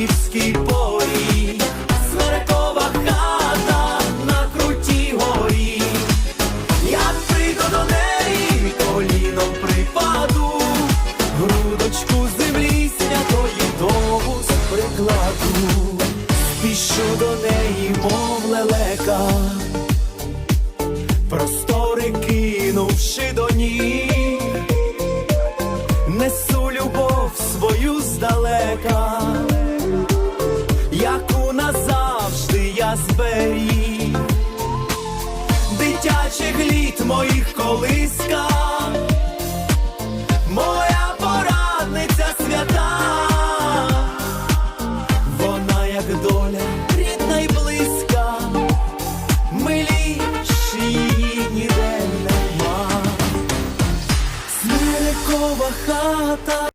Іванківський поріг, Смерекова хата на крутій горі. Як прийду до неї, коліном припаду, грудочку землі святої довус прикладу, спішу до неї, мов лелека, простори кинувши до ніг, несу любов свою здалека, нас дитячих літ моїх колиска, моя порадниця свята, вона, як доля, рідна й близька, миліші ніде нема, смирикова хата.